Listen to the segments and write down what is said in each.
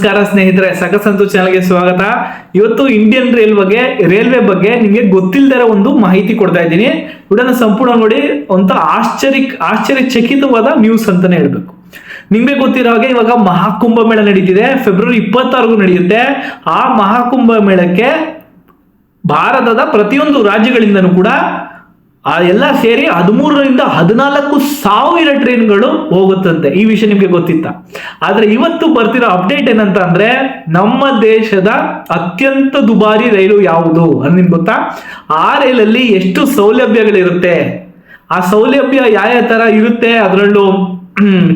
ನಮಸ್ಕಾರ ಸ್ನೇಹಿತರೆ ಸಕಸಂತು ಚಾನಲ್ಗೆ ಸ್ವಾಗತ. ಇವತ್ತು ಇಂಡಿಯನ್ ರೈಲ್ ಬಗ್ಗೆ ರೈಲ್ವೆ ಬಗ್ಗೆ ನಿಮಗೆ ಗೊತ್ತಿಲ್ಲದರ ಒಂದು ಮಾಹಿತಿ ಕೊಡ್ತಾ ಇದ್ದೀನಿ. ವಿಡಿಯೋನ ಸಂಪೂರ್ಣ ನೋಡಿ ಅಂತ ಆಶ್ಚರ್ಯ, ಆಶ್ಚರ್ಯಚಕಿತವಾದ ನ್ಯೂಸ್ ಅಂತಾನೆ ಹೇಳ್ಬೇಕು. ನಿಮ್ಗೆ ಗೊತ್ತಿರೋ ಹಾಗೆ ಇವಾಗ ಮಹಾಕುಂಭ ಮೇಳ ನಡೀತಿದೆ. ಫೆಬ್ರವರಿ ಇಪ್ಪತ್ತಾರು ನಡೆಯುತ್ತೆ. ಆ ಮಹಾಕುಂಭ ಮೇಳಕ್ಕೆ ಭಾರತದ ಪ್ರತಿಯೊಂದು ರಾಜ್ಯಗಳಿಂದನೂ ಕೂಡ ಆ ಎಲ್ಲ ಸೇರಿ ಹದಿಮೂರರಿಂದ ಹದಿನಾಲ್ಕು ಸಾವಿರ ಟ್ರೈನ್ಗಳು ಹೋಗುತ್ತಂತೆ. ಈ ವಿಷಯ ನಿಮಗೆ ಗೊತ್ತಿತ್ತ. ಆದ್ರೆ ಇವತ್ತು ಬರ್ತಿರೋ ಅಪ್ಡೇಟ್ ಏನಂತ ಅಂದ್ರೆ ನಮ್ಮ ದೇಶದ ಅತ್ಯಂತ ದುಬಾರಿ ರೈಲು ಯಾವುದು ಅಂತ ನಿಮ್ಗೆ ಗೊತ್ತಾ? ಆ ರೈಲಲ್ಲಿ ಎಷ್ಟು ಸೌಲಭ್ಯಗಳಿರುತ್ತೆ? ಆ ಸೌಲಭ್ಯ ಯಾವ ಯಾವ ತರ ಇರುತ್ತೆ? ಅದರಲ್ಲೂ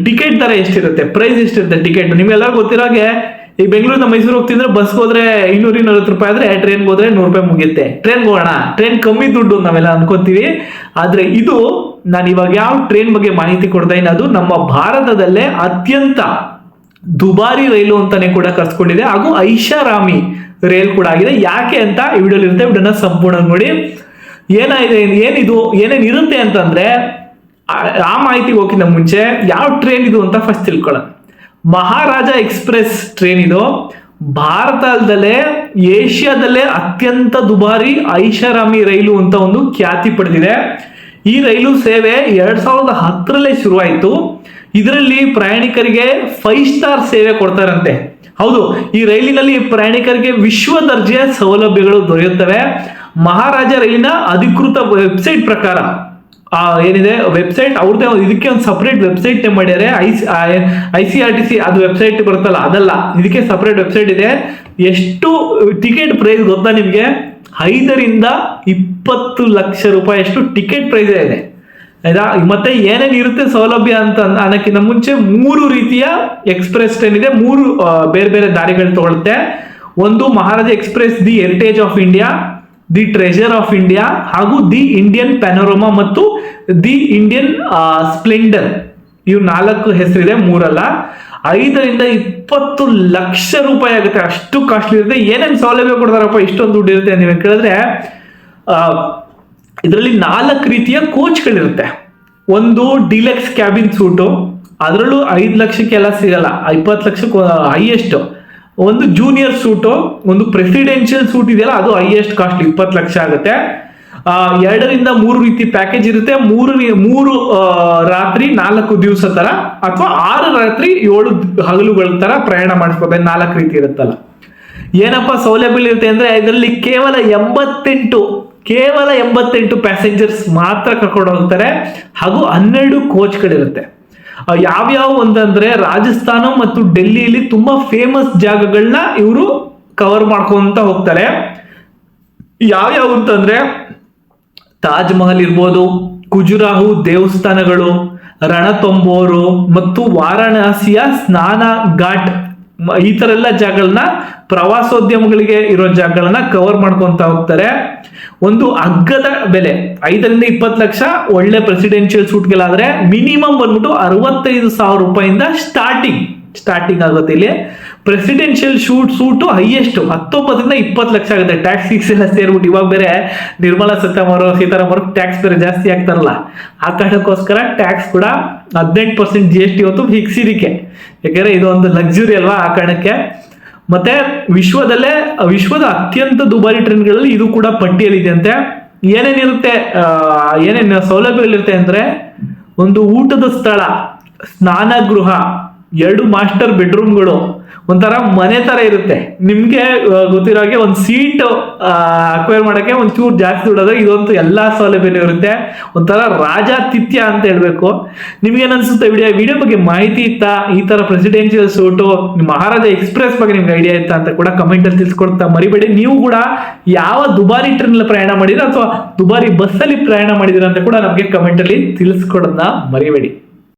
ಟಿಕೆಟ್ ತರ ಎಷ್ಟಿರುತ್ತೆ? ಪ್ರೈಸ್ ಎಷ್ಟಿರುತ್ತೆ ಟಿಕೆಟ್? ನಿಮಗೆಲ್ಲ ಗೊತ್ತಿರೋ ಹಾಗೆ ಈ ಬೆಂಗಳೂರಿಂದ ಮೈಸೂರು ಹೋಗ್ತಿದ್ರೆ ಬಸ್ ಹೋದ್ರೆ ಇನ್ನೂರ ಇನ್ನೂರತ್ತು ರೂಪಾಯಿ ಆದ್ರೆ ಟ್ರೈನ್ ಹೋದ್ರೆ ನೂರು ರೂಪಾಯಿ ಮುಗಿಯುತ್ತೆ. ಟ್ರೈನ್ ಹೋಗೋಣ. ಟ್ರೈನ್ ಕಮ್ಮಿ ದುಡ್ಡು ನಾವೆಲ್ಲ ಅನ್ಕೋತೀವಿ. ಆದ್ರೆ ಇದು ನಾನು ಇವಾಗ ಯಾವ ಟ್ರೈನ್ ಬಗ್ಗೆ ಮಾಹಿತಿ ಕೊಡ್ತಾ ಇದ್ದೀನಿ ಅದು ನಮ್ಮ ಭಾರತದಲ್ಲೇ ಅತ್ಯಂತ ದುಬಾರಿ ರೈಲು ಅಂತಾನೆ ಕೂಡ ಕರ್ಸ್ಕೊಂಡಿದೆ. ಹಾಗೂ ಐಷಾರಾಮಿ ರೈಲ್ ಕೂಡ ಆಗಿದೆ. ಯಾಕೆ ಅಂತ ಈ ವಿಡಿಯೋಲಿ ಇರುತ್ತೆ. ವಿಡಿಯೋನ ಸಂಪೂರ್ಣ ನೋಡಿ. ಏನಾಗಿದೆ, ಏನಿದು, ಏನೇನು ಇರುತ್ತೆ ಅಂತಂದ್ರೆ ಆ- ಮಾಹಿತಿಗೆ ಹೋಗಿನ ಮುಂಚೆ. ಯಾವ ಟ್ರೈನ್ ಇದು ಅಂತ ಫಸ್ಟ್ ತಿಳ್ಕೊಳ್ಳೋಣ. ಮಹಾರಾಜ ಎಕ್ಸ್ಪ್ರೆಸ್ ಟ್ರೈನ್ ಇದು. ಭಾರತದಲ್ಲೇ, ಏಷ್ಯಾದಲ್ಲೇ ಅತ್ಯಂತ ದುಬಾರಿ ಐಷಾರಾಮಿ ರೈಲು ಅಂತ ಒಂದು ಖ್ಯಾತಿ ಪಡೆದಿದೆ. ಈ ರೈಲು ಸೇವೆ ಎರಡ್ ಸಾವಿರದ ಹತ್ತರಲ್ಲೇ ಶುರುವಾಯಿತು. ಇದರಲ್ಲಿ ಪ್ರಯಾಣಿಕರಿಗೆ ಫೈವ್ ಸ್ಟಾರ್ ಸೇವೆ ಕೊಡ್ತಾರಂತೆ. ಹೌದು, ಈ ರೈಲಿನಲ್ಲಿ ಪ್ರಯಾಣಿಕರಿಗೆ ವಿಶ್ವ ದರ್ಜೆಯ ಸೌಲಭ್ಯಗಳು ದೊರೆಯುತ್ತವೆ. ಮಹಾರಾಜ ರೈಲಿನ ಅಧಿಕೃತ ವೆಬ್ಸೈಟ್ ಪ್ರಕಾರ. ಏನಿದೆ? ವೆಬ್ಸೈಟ್ ಅವ್ರದ್ದೇ ಇದಕ್ಕೆ ಒಂದು ಸಪ್ರೇಟ್ ವೆಬ್ಸೈಟ್ ಮಾಡಿದ್ದಾರೆ I C R T C ಅದು ವೆಬ್ಸೈಟ್ ಬರುತ್ತಲ್ಲ, ಅದಲ್ಲ. ಇದಕ್ಕೆ ಸಪ್ರೇಟ್ ವೆಬ್ಸೈಟ್ ಇದೆ. ಎಷ್ಟು ಟಿಕೆಟ್ ಪ್ರೈಸ್ ಗೊತ್ತಾ ನಿಮಗೆ? ಐದರಿಂದ ಇಪ್ಪತ್ತು ಲಕ್ಷ ರೂಪಾಯಿ ಅಷ್ಟು ಟಿಕೆಟ್ ಪ್ರೈಸ್ ಇದೆ. ಆಯ್ತಾ? ಮತ್ತೆ ಏನೇನು ಇರುತ್ತೆ ಸೌಲಭ್ಯ ಅಂತ ಅನ್- ಅನ್ನೋಕ್ಕಿಂತ ಮುಂಚೆ ಮೂರು ರೀತಿಯ ಎಕ್ಸ್ಪ್ರೆಸ್ ಟ್ರೈನ್ ಇದೆ. ಮೂರು ಬೇರೆ ಬೇರೆ ದಾರಿಗಳು ತಗೊಳುತ್ತೆ. ಒಂದು Maharaja express the heritage of India the treasure of India ಹಾಗೂ ದಿ ಇಂಡಿಯನ್ ಪ್ಯಾನೋರೋಮಾ ಮತ್ತು ದಿ ಇಂಡಿಯನ್ ಸ್ಪ್ಲೆಂಡರ್ ಇವು ನಾಲ್ಕು ಹೆಸರಿದೆ, ಮೂರಲ್ಲ. ಐದರಿಂದ ಇಪ್ಪತ್ತು ಲಕ್ಷ ರೂಪಾಯಿ ಆಗುತ್ತೆ. ಅಷ್ಟು ಕಾಸ್ಟ್ಲಿ ಇರುತ್ತೆ. ಏನೇನು ಸೌಲಭ್ಯ ಕೊಡ್ತಾರಪ್ಪ, ಇಷ್ಟೊಂದು ದುಡ್ಡು ಇರುತ್ತೆ ನೀವು ಕೇಳಿದ್ರೆ ಇದರಲ್ಲಿ ನಾಲ್ಕು ರೀತಿಯ ಕೋಚ್ಗಳಿರುತ್ತೆ. ಒಂದು ಡಿಲೆಕ್ಸ್ ಕ್ಯಾಬಿನ್ ಸೂಟು ಅದರಲ್ಲೂ ಐದು ಲಕ್ಷಕ್ಕೆಲ್ಲ ಸಿಗಲ್ಲ. ಇಪ್ಪತ್ತು ಲಕ್ಷಕ್ಕೆ ಹೈಯೆಸ್ಟ್ ಒಂದು ಜೂನಿಯರ್ ಸೂಟು ಒಂದು ಪ್ರೆಸಿಡೆನ್ಷಿಯಲ್ ಸೂಟ್ ಇದೆಯಲ್ಲ, ಅದು ಹೈಯೆಸ್ಟ್ ಕಾಸ್ಟ್ ಇಪ್ಪತ್ತು ಲಕ್ಷ ಆಗುತ್ತೆ. ಎರಡರಿಂದ ಮೂರು ರೀತಿ ಪ್ಯಾಕೇಜ್ ಇರುತ್ತೆ. ಮೂರು ಮೂರು ರಾತ್ರಿ ನಾಲ್ಕು ದಿವಸ ತರ, ಅಥವಾ ಆರು ರಾತ್ರಿ ಏಳು ಹಗಲುಗಳ ತರ ಪ್ರಯಾಣ ಮಾಡಿಸ್ಕೋಬೇಕು ನಾಲ್ಕು ರೀತಿ ಇರುತ್ತಲ್ಲ. ಏನಪ್ಪ ಸೌಲಭ್ಯಗಳಿರುತ್ತೆ ಅಂದ್ರೆ, ಇದರಲ್ಲಿ ಕೇವಲ ಎಂಬತ್ತೆಂಟು ಕೇವಲ ಎಂಬತ್ತೆಂಟು ಪ್ಯಾಸೆಂಜರ್ಸ್ ಮಾತ್ರ ಕರ್ಕೊಂಡು ಹೋಗ್ತಾರೆ. ಹಾಗೂ ಹನ್ನೆರಡು ಕೋಚ್ಗಳಿರುತ್ತೆ ಯಾವ್ಯಾವ ಅಂತಂದ್ರೆ ರಾಜಸ್ಥಾನ ಮತ್ತು ಡೆಲ್ಲಿಯಲ್ಲಿ ತುಂಬಾ ಫೇಮಸ್ ಜಾಗಗಳನ್ನ ಇವರು ಕವರ್ ಮಾಡ್ಕೊಂತ ಹೋಗ್ತಾರೆ. ಯಾವ್ಯಾವ ಅಂತಂದ್ರೆ ತಾಜ್ ಮಹಲ್ ಇರ್ಬೋದು ಕುಜುರಾಹು ದೇವಸ್ಥಾನಗಳು, ರಣತೊಂಬೋರು ಮತ್ತು ವಾರಾಣಸಿಯ ಸ್ನಾನ ಘಾಟ್. ಈ ತರ ಎಲ್ಲ ಜಾಗಗಳನ್ನ ಪ್ರವಾಸೋದ್ಯಮಗಳಿಗೆ ಇರೋ ಜಾಗಗಳನ್ನ ಕವರ್ ಮಾಡ್ಕೊಂತ ಹೋಗ್ತಾರೆ. ಒಂದು ಅಗ್ಗದ ಬೆಲೆ ಐದರಿಂದ ಇಪ್ಪತ್ತು ಲಕ್ಷ ಒಳ್ಳೆ ಪ್ರೆಸಿಡೆನ್ಷಿಯಲ್ ಸೂಟ್ಗಳಾದ್ರೆ ಮಿನಿಮಮ್ ಬಂದ್ಬಿಟ್ಟು ಅರವತ್ತೈದು ಸಾವಿರ ರೂಪಾಯಿಂದ ಸ್ಟಾರ್ಟಿಂಗ್ ಸ್ಟಾರ್ಟಿಂಗ್ ಆಗುತ್ತೆ ಇಲ್ಲಿ. ಪ್ರೆಸಿಡೆನ್ಷಿಯಲ್ ಶೂಟ್ ಸೂಟು ಹೈಯೆಸ್ಟ್ ಹತ್ತೊಂಬತ್ತರಿಂದ ಇಪ್ಪತ್ತು ಲಕ್ಷ ಆಗುತ್ತೆ. ಟ್ಯಾಕ್ಸ್ ಫೀಸ್ ಎಲ್ಲ ಸೇರ್ಬಿಟ್ಟು ಇವಾಗ ಬೇರೆ ನಿರ್ಮಲಾ ಸೀತಾರಾಮರು ಸೀತಾರಾಮರು ಟ್ಯಾಕ್ಸ್ ಬೇರೆ ಜಾಸ್ತಿ ಆಗ್ತಾರಲ್ಲ ಆ ಕಾರಣಕ್ಕೋಸ್ಕರ ಟ್ಯಾಕ್ಸ್ ಕೂಡ ಹದಿನೆಂಟು ಪರ್ಸೆಂಟ್ ಜಿ ಎಸ್ ಟಿ ಹೊತ್ತು ಫಿಕ್ಸ್ ಇದಕ್ಕೆ ಯಾಕಂದ್ರೆ ಇದು ಒಂದು ಲಕ್ಸುರಿ ಅಲ್ವಾ ಆ ಕಾರಣಕ್ಕೆ. ಮತ್ತೆ ವಿಶ್ವದಲ್ಲೇ, ವಿಶ್ವದ ಅತ್ಯಂತ ದುಬಾರಿ ಟ್ರೈನ್ಗಳಲ್ಲಿ ಇದು ಕೂಡ ಪಟ್ಟಿಯಲ್ಲಿದೆ ಅಂತೆ ಏನೇನಿರುತ್ತೆ ಏನೇನು ಸೌಲಭ್ಯಗಳಿರುತ್ತೆ ಅಂದ್ರೆ ಒಂದು ಊಟದ ಸ್ಥಳ, ಸ್ನಾನಗೃಹ ಎರಡು ಮಾಸ್ಟರ್ ಬೆಡ್ರೂಮ್ಗಳು ಒಂಥರ ಮನೆ ಥರ ಇರುತ್ತೆ. ನಿಮಗೆ ಗೊತ್ತಿರೋಗೆ ಒಂದು ಸೀಟ್ ಅಕ್ವೈರ್ ಮಾಡಕ್ಕೆ ಒಂಚೂರು ಜಾಸ್ತಿ ದುಡ್ಡೋದ್ರೆ ಇದಂತೂ ಎಲ್ಲ ಸೌಲಭ್ಯನೂ ಇರುತ್ತೆ. ಒಂಥರ ರಾಜಾತಿಥ್ಯ ಅಂತ ಹೇಳಬೇಕು. ನಿಮ್ಗೆ ಅನ್ಸುತ್ತೆ ವಿಡಿಯೋ? ವಿಡಿಯೋ ಬಗ್ಗೆ ಮಾಹಿತಿ ಇತ್ತಾ? ಈ ತರ ಪ್ರೆಸಿಡೆನ್ಷಿಯಲ್ ಸೂಟು ಮಹಾರಾಜ ಎಕ್ಸ್ಪ್ರೆಸ್ ಬಗ್ಗೆ ನಿಮ್ಗೆ ಐಡಿಯಾ ಇತ್ತಾ ಅಂತ ಕೂಡ ಕಮೆಂಟಲ್ಲಿ ತಿಳಿಸ್ಕೊಡ್ತಾ ಮರಿಬೇಡಿ. ನೀವು ಕೂಡ ಯಾವ ದುಬಾರಿ ಟ್ರೈನಲ್ಲಿ ಪ್ರಯಾಣ ಮಾಡಿದ್ರ ಅಥವಾ ದುಬಾರಿ ಬಸ್ಸಲ್ಲಿ ಪ್ರಯಾಣ ಮಾಡಿದಿರ ಅಂತ ಕೂಡ ನಮಗೆ ಕಮೆಂಟಲ್ಲಿ ತಿಳಿಸ್ಕೊಡೋದನ್ನ ಮರಿಬೇಡಿ.